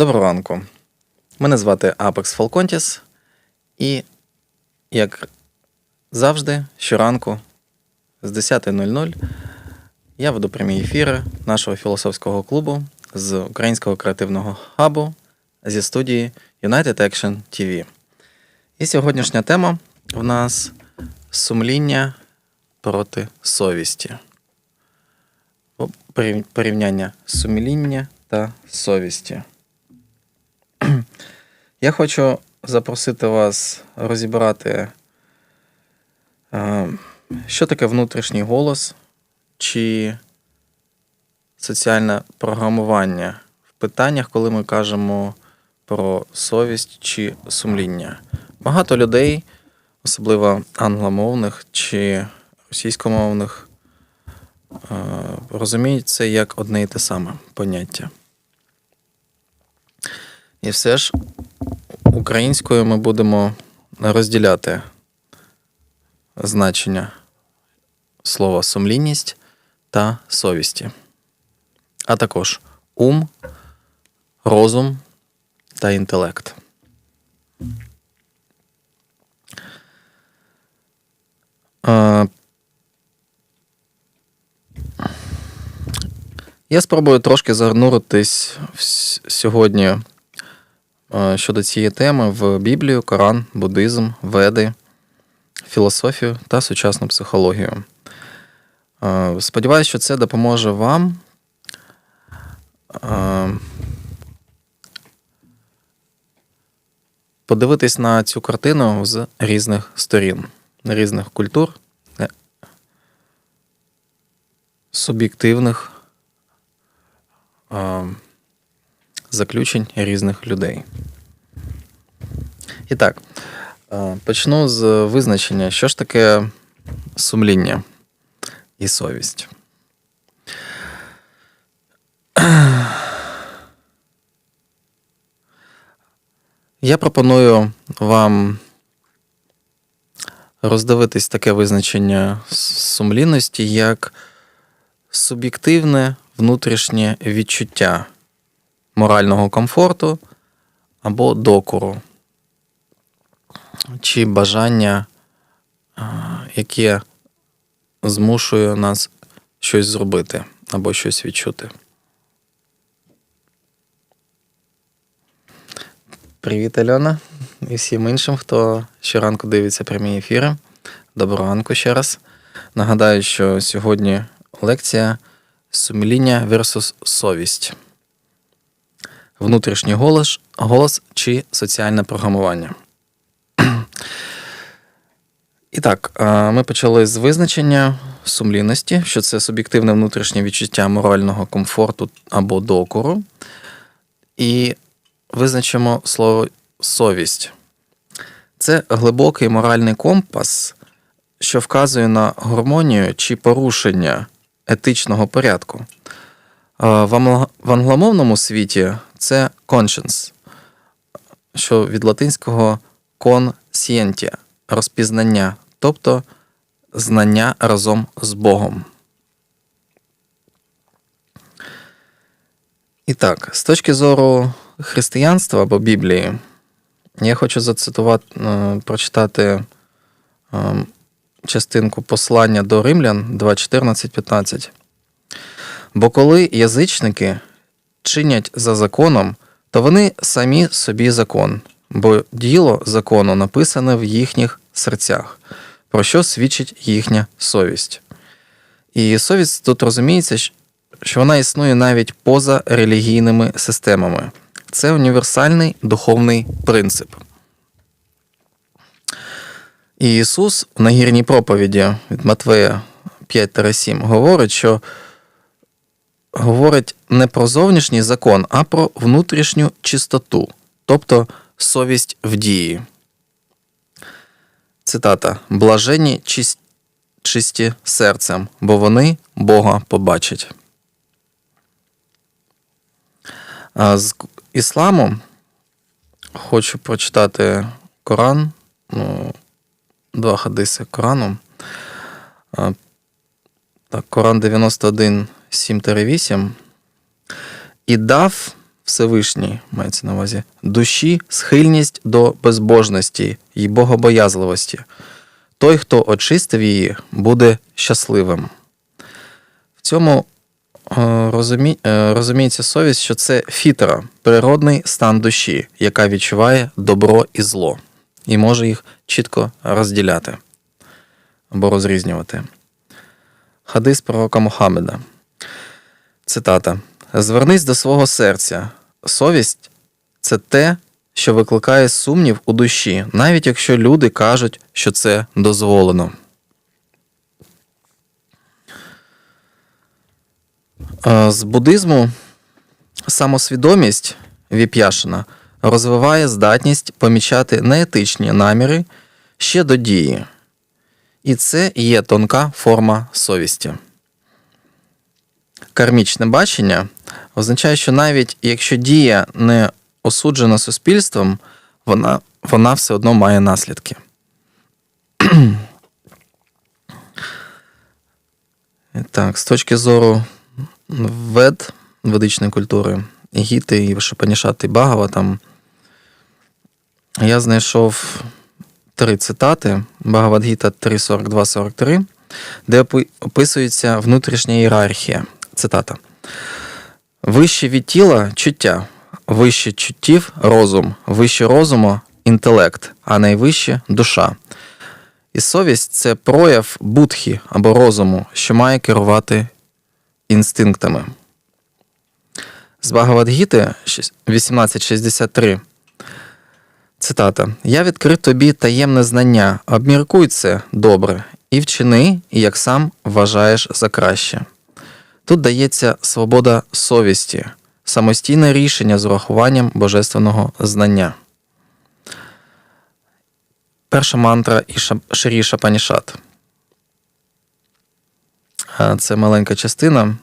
Доброго ранку. Мене звати Apex Falcontis, і, як завжди, щоранку з 10.00 я веду прямі ефіри нашого філософського клубу з українського креативного хабу зі студії United Action TV. І сьогоднішня тема в нас сумління проти совісті. Порівняння сумління та совісті. Я хочу запросити вас розібрати, е, що таке внутрішній голос чи соціальне програмування в питаннях, коли ми кажемо про совість чи сумління. Багато людей, особливо англомовних чи російськомовних, е, розуміють це як одне і те саме поняття. І все ж українською ми будемо розділяти значення слова сумлінність та совісті, а також ум, розум та інтелект. Е, Я спробую трошки зануритись сьогодні щодо цієї теми в Біблію, Коран, буддизм, веди, філософію та сучасну психологію. Е, Сподіваюсь, що це допоможе вам е, подивитись на цю картину з різних сторін, різних культур, е, суб'єктивних е, заключень різних людей. І так, е, почну з визначення, що ж таке сумління і совість. Я пропоную вам роздивитись таке визначення сумлінності як суб'єктивне внутрішнє відчуття морального комфорту або докору, чи бажання, яке змушує нас щось зробити або щось відчути. Привіт, Альона, і всім іншим, хто щоранку дивиться прямі ефіри. Доброго ранку ще раз. Нагадаю, що сьогодні лекція сумління versus совість. Внутрішній голос, голос чи соціальне програмування. І так, е, ми почали з визначення сумлінності, що це суб'єктивне внутрішнє відчуття морального комфорту або докору. І визначимо слово совість. Це глибокий моральний компас, що вказує на гармонію чи порушення етичного порядку. Е, В англомовному світі це conscience, що від латинського conscientia – розпізнання, тобто знання разом з Богом. І так, з точки зору християнства або Біблії, я хочу зацитувати, е, прочитати е, частинку послання до римлян 2.14.15. Бо коли язичники чинять за законом, то вони самі собі закон, бо діло закону написане в їхніх серцях, про що свідчить їхня совість. І совість тут розуміється, що вона існує навіть поза релігійними системами. Це універсальний духовний принцип. І Ісус в нагірній проповіді від Матвея 5-7 говорить, що говорить не про зовнішній закон, а про внутрішню чистоту, тобто совість в дії. Цитата: Блаженні чис- чисті серцем, бо вони Бога побачать. А з ісламу хочу прочитати Коран, ну, два хадиси Корану. Так, Коран 91, 7-8. І дав Всевишній, мається на увазі, душі схильність до безбожності і богобоязливості. Той, хто очистив її, буде щасливим. В цьому е, розумі... е, розуміється совість, що це фітра, природний стан душі, яка відчуває добро і зло, і може їх чітко розділяти або розрізнювати. Хадис пророка Мухаммеда. Цитата: Звернись до свого серця. Совість це те, що викликає сумнів у душі, навіть якщо люди кажуть, що це дозволено. Е, З буддизму самосвідомість віп'яшина розвиває здатність помічати неетичні наміри ще до дії. І це є тонка форма совісті. Кармічне бачення означає, що навіть якщо дія не осуджена суспільством, вона, вона все одно має наслідки. Так, з точки зору вед, ведичної культури, Гіти і Вишапанішати Багава, там я знайшов три цитати Багавадгіта 3.42-43, де описується внутрішня ієрархія. Цитата. Вище від тіла чуття, вище чуттів розум, вище розуму інтелект, а найвище душа. І совість це прояв будхі або розуму, що має керувати інстинктами. З Багавадгіти 1863. Цитата: Я відкрив тобі таємне знання, обміркуй це добре, і вчини, як сам вважаєш за краще. Тут дається свобода совісті, самостійне рішення з урахуванням божественного знання. Перша мантра Іша- Шрі Шапанішат. Це маленька частина.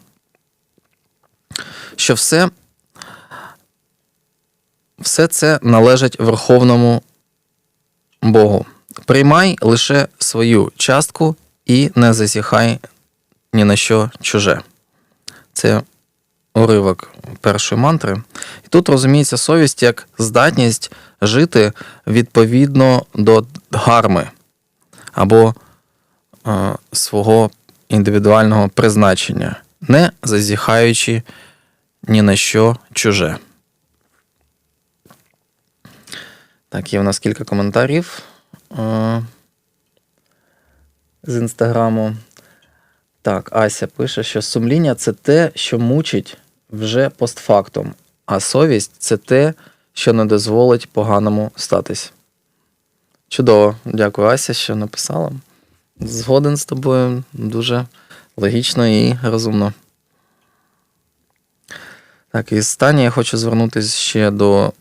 Що все, все це належить Верховному Богу. Приймай лише свою частку і не засіхай ні на що чуже. Це уривок першої мантри. І тут розуміється совість як здатність жити відповідно до гарми або е, свого індивідуального призначення, не зазіхаючи ні на що чуже. Так, є в нас кілька коментарів е, з інстаграму. Так, Ася пише, що сумління це те, що мучить вже постфактум, а совість це те, що не дозволить поганому статись. Чудово, дякую, Ася, що написала. Згоден з тобою дуже логічно і розумно. Так, і останнє я хочу звернутися ще до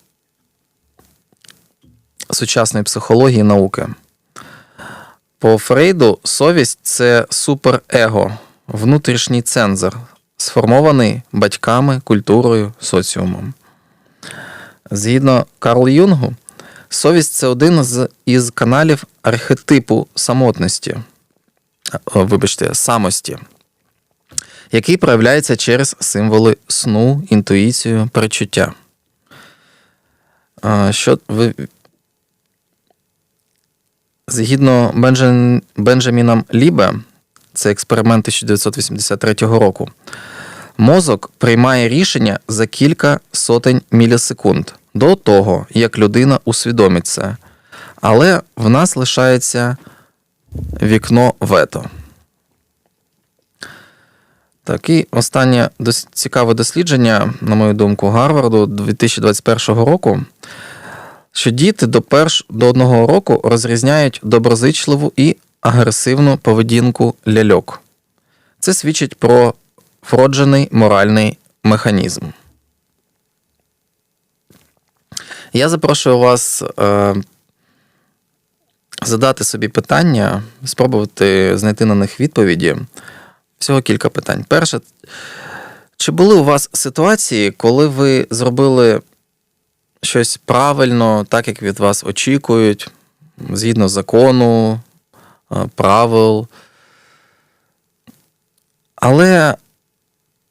сучасної психології і науки. По Фрейду совість це суперего, внутрішній цензор, сформований батьками, культурою, соціумом. Згідно Карл Юнгу, совість це один з із каналів архетипу самотності, вибачте, самості, який проявляється через символи сну, інтуїцію, перечуття. Що ви Згідно Бенджен... Бенджаміном Лібе, це експеримент 1983 року, мозок приймає рішення за кілька сотень мілісекунд до того, як людина усвідомить це. Але в нас лишається вікно вето. Так, і останнє цікаве дослідження, на мою думку, Гарварду 2021 року що діти до перш до одного року розрізняють доброзичливу і агресивну поведінку ляльок. Це свідчить про вроджений моральний механізм. Я запрошую вас е, задати собі питання, спробувати знайти на них відповіді. Всього кілька питань. Перше, чи були у вас ситуації, коли ви зробили щось правильно, так як від вас очікують, згідно закону, е, правил. Але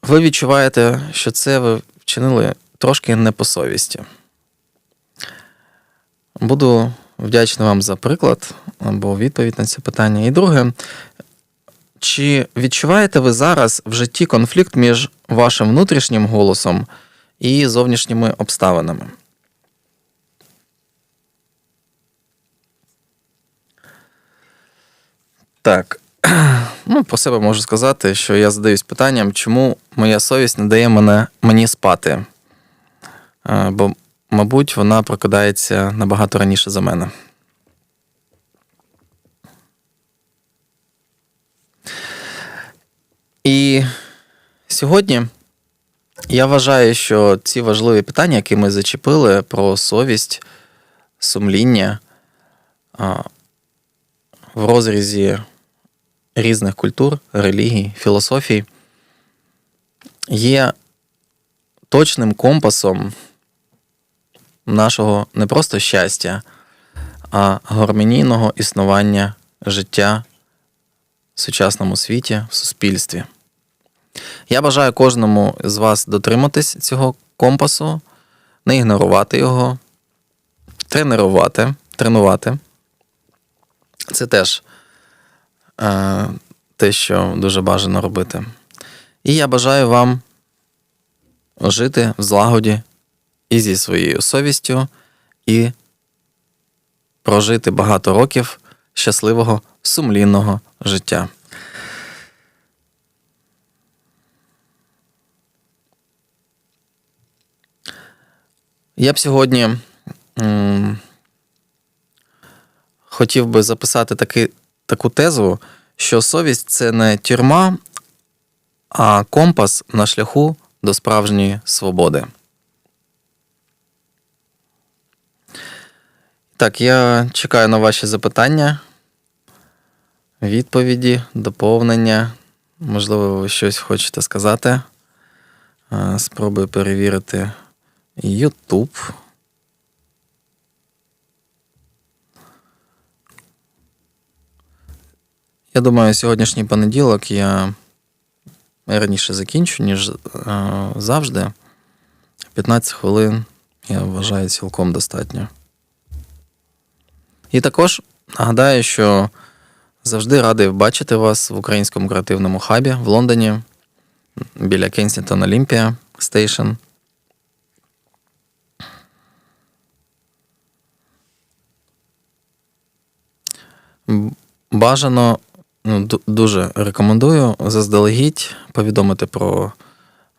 ви відчуваєте, що це ви вчинили трошки не по совісті. Буду вдячний вам за приклад або відповідь на це питання. І друге, чи відчуваєте ви зараз в житті конфлікт між вашим внутрішнім голосом і зовнішніми обставинами? Так. Ну, про себе можу сказати, що я задаюсь питанням, чому моя совість не дає мене, мені спати. Е, Бо, мабуть, вона прокидається набагато раніше за мене. І сьогодні я вважаю, що ці важливі питання, які ми зачепили про совість, сумління в розрізі різних культур, релігій, філософій, є точним компасом нашого не просто щастя, а гармонійного існування життя в сучасному світі, в суспільстві. Я бажаю кожному з вас дотриматись цього компасу, не ігнорувати його, тренувати, тренувати. Це теж те, що дуже бажано робити. І я бажаю вам жити в злагоді і зі своєю совістю, і прожити багато років щасливого, сумлінного життя. Я б сьогодні м, хотів би записати таки, таку тезу, що совість це не тюрма, а компас на шляху до справжньої свободи. Так, я чекаю на ваші запитання, відповіді, доповнення. Можливо, ви щось хочете сказати. Е, Спробую перевірити YouTube. Я думаю, сьогоднішній понеділок я раніше закінчу, ніж е, завжди. 15 хвилин я вважаю цілком достатньо. І також нагадаю, що завжди радий бачити вас в українському креативному хабі в Лондоні біля Кенсінгтон Олімпія Стейшн. Бажано, ну, дуже рекомендую заздалегідь повідомити про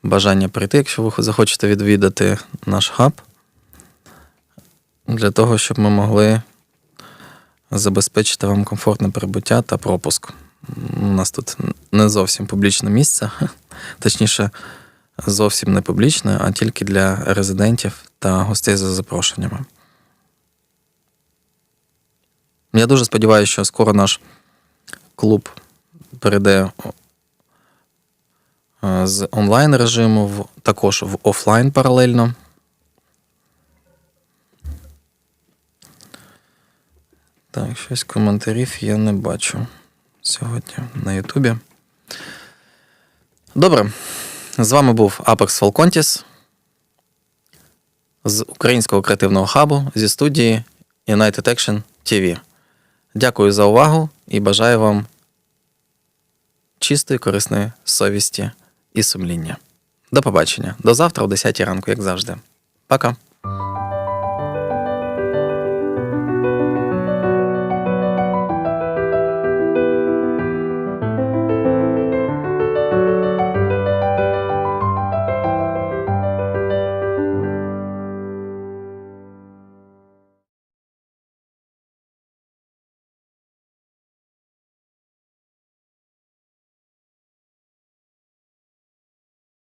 бажання прийти, якщо ви захочете відвідати наш хаб, для того, щоб ми могли забезпечити вам комфортне прибуття та пропуск. У нас тут не зовсім публічне місце, точніше, зовсім не публічне, а тільки для резидентів та гостей за запрошеннями. Я дуже сподіваюся, що скоро наш клуб перейде е, з онлайн режиму в, також в офлайн паралельно. Так, щось коментарів я не бачу сьогодні на Ютубі. Добре. З вами був Apex Falcontis з українського креативного хабу зі студії United Action TV. Дякую за увагу і бажаю вам чистої, корисної совісті і сумління. До побачення. До завтра о 10 ранку, як завжди. Пока.